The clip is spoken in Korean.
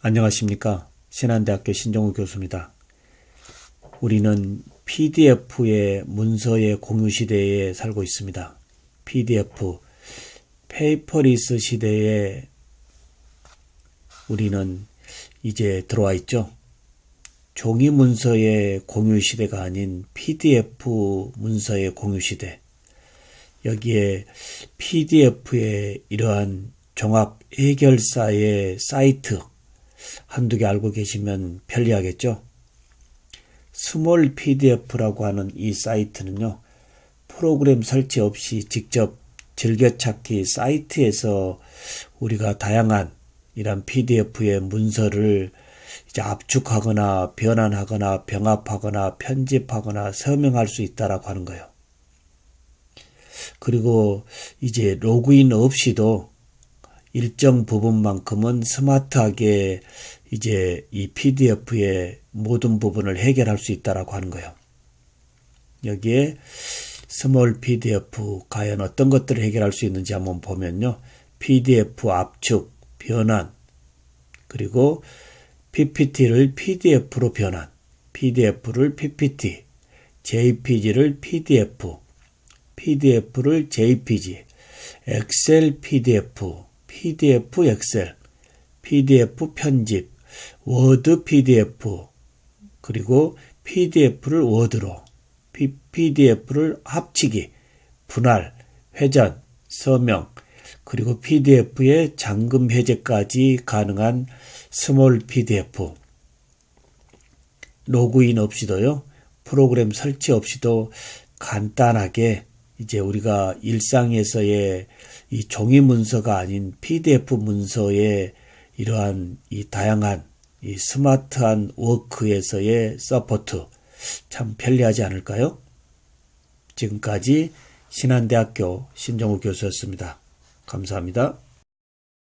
안녕하십니까. 신한대학교 신정우 교수입니다. 우리는 PDF의 문서의 공유 시대에 살고 있습니다. PDF, 페이퍼리스 시대에 우리는 이제 들어와 있죠. 종이 문서의 공유 시대가 아닌 PDF 문서의 공유 시대. 여기에 PDF의 이러한 종합 해결사의 사이트, 한두 개 알고 계시면 편리하겠죠? 스몰 PDF라고 하는 이 사이트는요, 프로그램 설치 없이 직접 즐겨찾기 사이트에서 우리가 다양한 이런 PDF의 문서를 이제 압축하거나 변환하거나 병합하거나 편집하거나 서명할 수 있다라고 하는 거예요. 그리고 이제 로그인 없이도 일정 부분만큼은 스마트하게 이제 이 PDF의 모든 부분을 해결할 수 있다라고 하는 거예요. 여기에 스몰 PDF 과연 어떤 것들을 해결할 수 있는지 한번 보면요. PDF 압축, 변환, 그리고 PPT를 PDF로 변환, PDF를 PPT, JPG를 PDF, PDF를 JPG, 엑셀 PDF, PDF 엑셀, PDF 편집, 워드 PDF, 그리고 PDF를 워드로, PDF를 합치기, 분할, 회전, 서명, 그리고 PDF의 잠금 해제까지 가능한 스몰 PDF. 로그인 없이도요, 프로그램 설치 없이도 간단하게 이제 우리가 일상에서의 이 종이 문서가 아닌 PDF 문서의 이러한 이 다양한 이 스마트한 워크에서의 서포트 참 편리하지 않을까요? 지금까지 신한대학교 신정우 교수였습니다. 감사합니다.